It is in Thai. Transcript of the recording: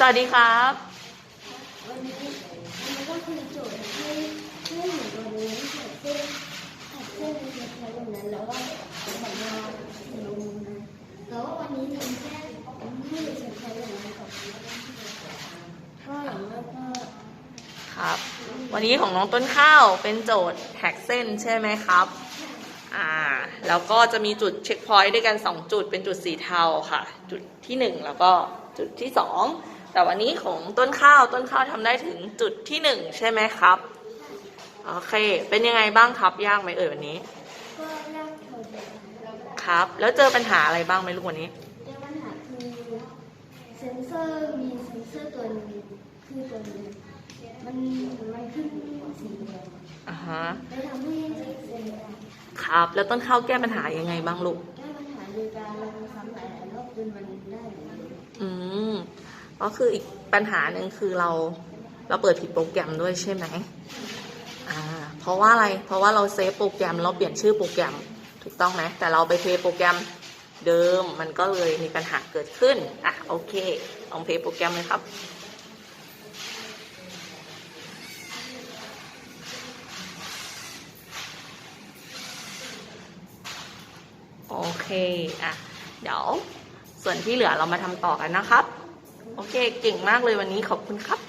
สวัสดีครับ วันนี้วันนี้ก็คือโจทย์ให้ให้หนูวันนี้ใส่เส้นใส่เส้นเท้าอย่างนั้นแล้วก็ใส่าลงนะแล้ววันนี้ทำแค่ให้ใส่เท้าอย่างนั้นก่อนก็อย่างนั้นก็ครับ วันนี้ของน้องต้นข้าวเป็นโจทย์แท็กเส้นใช่ไหมครับอ่าแล้วก็จะมีจุดเช็คพอยต์ด้วยกัน 2 จุดเป็นจุดสีเทาค่ะ จุดที่ 1 แล้วก็จุดที่ 2 แต่วันนี้ของต้นข้าวต้นข้าวทำได้ถึงจุดที่1ใช่ไหมครับ โอเค เป็นยังไงบ้างครับยากไหมเอ่ยวันนี้ ก็ยากพอดีครับ แล้วเจอปัญหาอะไรบ้างไหมลูกวันนี้แต่ปัญหาคือเซนเซอร์มีเซนเซอร์ตัวหนึงคือตัวนี้มันมันขึ้นสีแดงอ่าฮะ เลยทำให้เซ็นเซอร์ไม่ได้ครับ แล้วต้นข้าวแก้ปัญหายังไงบ้างลูกแก้ปัญหาโดยการลงซ้ำหลายๆรอบจนมันได้แบบนี้อืม ก็คืออีกปัญหาหนึ่งคือเราเราเปิดผิดโปรแกรมด้วยใช่ไหมอ่าเพราะว่าอะไรเพราะว่าเราเซฟโปรแกรมเราเปลี่ยนชื่อโปรแกรมถูกต้องไหมแต่เราไปเพย์โปรแกรมเดิมมันก็เลยมีปัญหาเกิดขึ้นอะโอเคลองเพย์โปรแกรมเลยครับโอเค อะ เดี๋ยว ส่วนที่เหลือเรามาทำต่อกันนะครับ โอเค เก่งมากเลยวันนี้ขอบคุณครับ